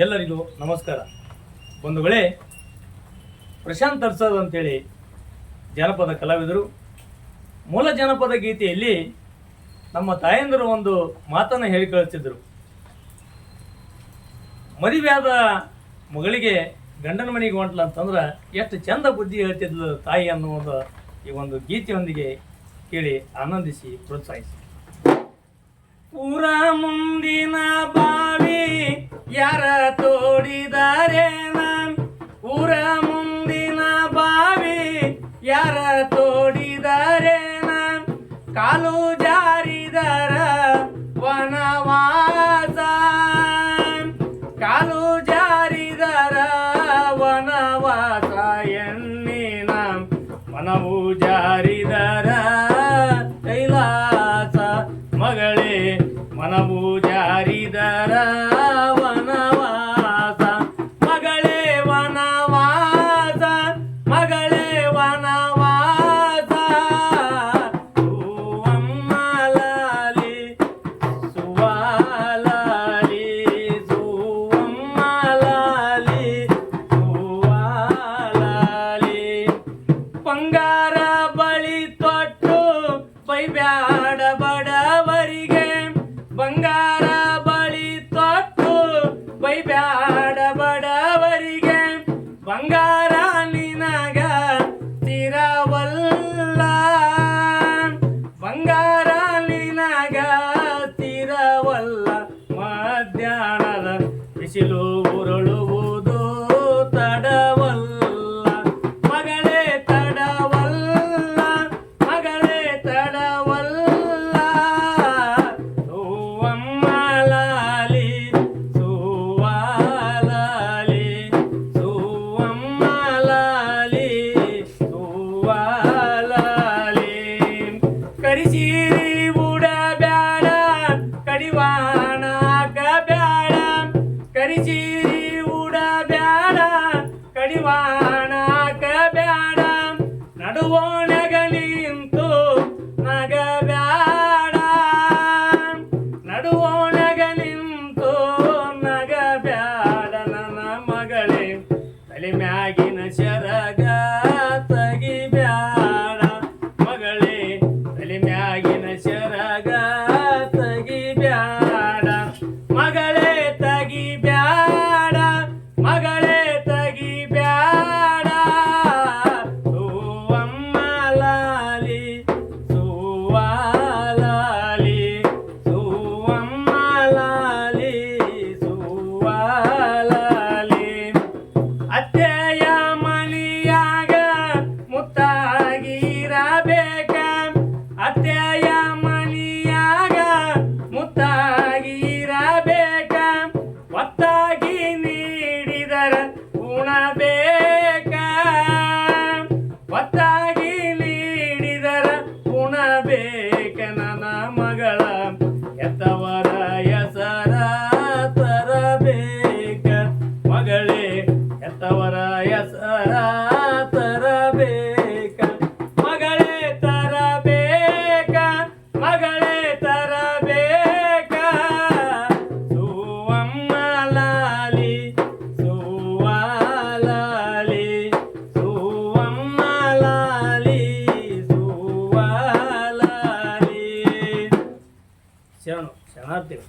ಎಲ್ಲರಿಗೂ ನಮಸ್ಕಾರ. ಒಂದು ವೇಳೆ ಪ್ರಶಾಂತ್ ಅರ್ಸದ್ ಅಂತೇಳಿ ಜಾನಪದ ಕಲಾವಿದರು, ಮೂಲ ಜನಪದ ಗೀತೆಯಲ್ಲಿ ನಮ್ಮ ತಾಯಂದರು ಒಂದು ಮಾತನ್ನು ಹೇಳಿ ಕಳಿಸ್ತಿದ್ರು ಮದುವೆಯಾದ ಮಗಳಿಗೆ ಗಂಡನ ಮನೆಗೆ ಹೊಂಟ್ಲ ಅಂತಂದ್ರೆ ಎಷ್ಟು ಚಂದ ಬುದ್ಧಿ ಹೇಳ್ತಿದ್ದ ತಾಯಿ ಅನ್ನೋ ಒಂದು ಈ ಒಂದು ಗೀತೆಯೊಂದಿಗೆ ಕೇಳಿ ಆನಂದಿಸಿ, ಪ್ರೋತ್ಸಾಹಿಸಿ. ಪೂರ ಮುಂದಿನ ಬಾವಿ ಯಾರ ತೋಡಿದಾರೆ ಊರ ಮುಂದಿನ ಬಾವಿ? ಯಾರ ತೋಡಿದಾರೆ ಕಾಲು ಬೈಬ್ಯಾಡ ಬಡವರಿಗೆ ಬಂಗಾರ ಬಳಿ ತೊಟ್ಟು. ಬೈಬ್ಯಾಡ ಬಡವರಿಗೆ ಬಂಗಾರ ನಿನಗ ತಿರವಲ್ಲ. ಬಂಗಾರ ನಿನಗ ತಿರವಲ್ಲ. ಮಧ್ಯಾಹ್ನದ ಬಿಸಿಲು ಉರುಳುವುದು ಕರಿಸೀರಿ ಉಡಬ್ಯಾಡ ಕಡಿವಾಣ ಹಾಕಬ್ಯಾಡ ಕರಿಸೀರಿ ಉಡಬ್ಯಾಡ ಕಡಿವಾಣ ಹಾಕಬ್ಯಾಡ ನಡುವೋಣಗ ನಿಂತು ನಗಬ್ಯಾಡ ನಡುವೋಣಗ ನಿಂತು ನಗಬ್ಯಾಡ ನನ್ನ ಮಗಳೇ, ತಲೆ ಮ್ಯಾಗಿನ ಶರಗ ಸತ್ಯಯ ಮನಿಯಾಗ ಮುತ್ತಾಗಿರಬೇಕ ಒತ್ತಾಗಿ ನೀಡಿದರ ಉಣಬೇಕ ಒತ್ತಾಗಿ ನೀಡಿದರ ಉಣಬೇಕ 払ってる